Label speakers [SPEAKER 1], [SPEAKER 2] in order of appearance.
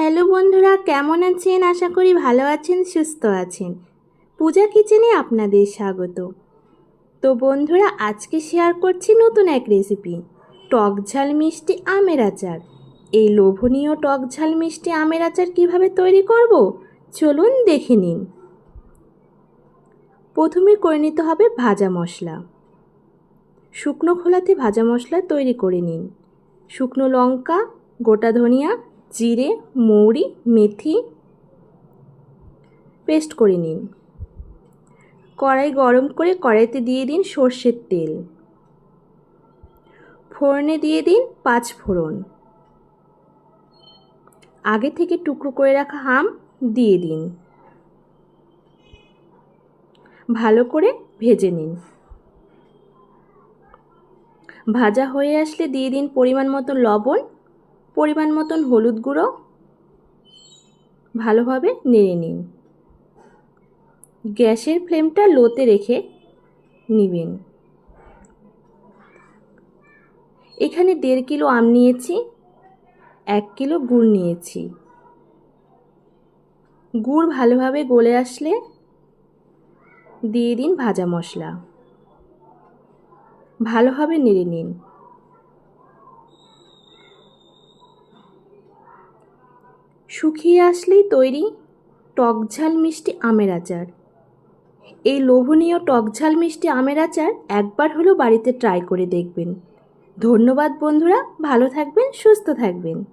[SPEAKER 1] Hello বন্ধুরা, কেমন আছেন? আশা করি ভালো আছেন, সুস্থ আছেন। পূজা কিচেনে আপনাদের স্বাগত। তো বন্ধুরা, আজকে শেয়ার করছি নতুন এক রেসিপি টক ঝাল মিষ্টি আমের আচার। এই লোভনীয় টক ঝাল মিষ্টি আমের আচার কীভাবে তৈরি করব? চলুন দেখে নিন। প্রথমে করে নিতে হবে ভাজা মশলা। শুকনো খোলাতে ভাজা মশলা তৈরি করে নিন। শুকনো লঙ্কা, গোটা ধনিয়া জিরে, মৌরি, মেথি পেস্ট করে নিন। কড়াই গরম করে কড়াইতে দিয়ে দিন সর্ষের তেল। ফোড়নে দিয়ে দিন পাঁচ ফোড়ন। আগে থেকে টুকরো করে রাখা হাম দিয়ে দিন। ভালো করে ভেজে নিন। ভাজা হয়ে আসলে দিয়ে দিন পরিমাণ মতো লবণ পরিমাণ মতন হলুদ গুঁড়ো ভালোভাবে নেড়ে নিন। গ্যাসের ফ্লেমটা লোতে রেখে নেবেন। এখানে দেড় কিলো আম নিয়েছি, এক কিলো গুড় নিয়েছি। গুড় ভালোভাবে গলে আসলে দিয়ে দিন ভাজা মশলা। ভালোভাবে নেড়ে নিন। শুকিয়ে আসলেই তৈরি টকঝাল মিষ্টি আমের আচার। এই লোভনীয় টকঝাল মিষ্টি আমের আচার একবার হলো বাড়িতে ট্রাই করে দেখবেন। ধন্যবাদ বন্ধুরা, ভালো থাকবেন, সুস্থ থাকবেন।